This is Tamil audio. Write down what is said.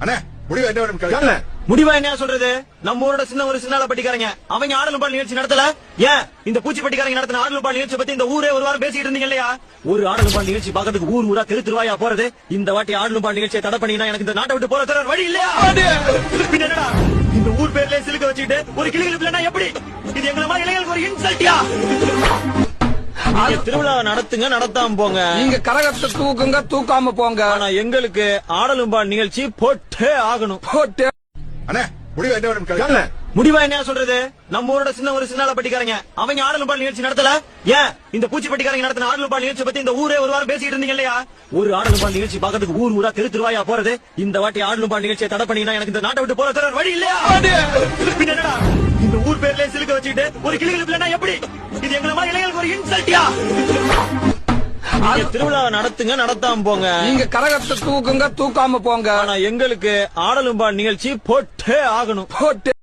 அண்ணே முடிவு என்ன. முடிவா சொல்றது? நம்ம ஊரோட சின்ன ஒரு சின்னால பட்டிக்காரங்க. அவங்க ஆடலும் நிகழ்ச்சி நடத்தல? ஏன்? இந்த பூச்சி பட்டிக்காரங்க நடத்தின ஆடலும் பால் நிகழ்ச்சி பத்தி இந்த ஊரே ஒரு வாரம் பேசிட்டு இருந்தீங்க இல்லையா ஒரு ஆடலும் நிகழ்ச்சி பாக்கிறதுக்கு ஊர் ஊரா தெரு திருவாயா போறது? இந்த வாட்டி ஆடலும் பால் நிகழ்ச்சியை தடை பண்ணினா எனக்கு இந்த நாட்டை விட்டு போற தர வழி இல்லையா? பின்ன என்னடா? இந்த ஊர் பேர்ல சிலுக்க வச்சுக்கிட்டு ஒரு கிளிகள் இல்லைன்னா எப்படி? இது எங்களை மாதிரி இளைஞர்களுக்கு ஒரு இன்சல்ட்டியா திருவிழா நடத்துங்க நடத்தாம போங்க. நீங்க கரகத்தை தூக்குங்க தூக்காம போங்க. ஆனா எங்களுக்கு ஆடலும் பால் நிகழ்ச்சி போட்டே ஆகணும். போட்டு அண்ணே முடிவு என்ன. முடிவா சொல்றது? நம்ம ஊரோட சின்ன ஒரு சின்னால பட்டிக்காரங்க அவங்க ஆடலும் பால் நிகழ்ச்சி நடத்தல? ஏன்? இந்த பூச்சி பட்டிக்காரங்க நடத்தின ஆடலும் பால் நிகழ்ச்சி பத்தி இந்த ஊரே ஒரு வாரம் பேசிட்டு இருந்தீங்க இல்லையா? ஒரு ஆடலும் பால் நிகழ்ச்சி பாக்கிறதுக்கு ஊர் ஊரா தெரு திருவாயா போறது? இந்த வாட்டி ஆடலும் பால் நிகழ்ச்சியை தடை பண்ணினா எனக்கு இந்த நாட்டை விட்டு போற தர வழி இல்லையா? வச்சுக்கிட்டு ஒரு கிளிகள் இல்லைன்னா எப்படி? இது எங்களை மாதிரி இளைஞர்களுக்கு ஒரு இன்சல்ட்டியா திருவிழா நடத்துங்க நடத்தாம போங்க. நீங்க கரகத்தை தூக்குங்க தூக்காம போங்க. ஆனா எங்களுக்கு ஆடலும் பால் நிகழ்ச்சி போட்டே ஆகணும். போட்டு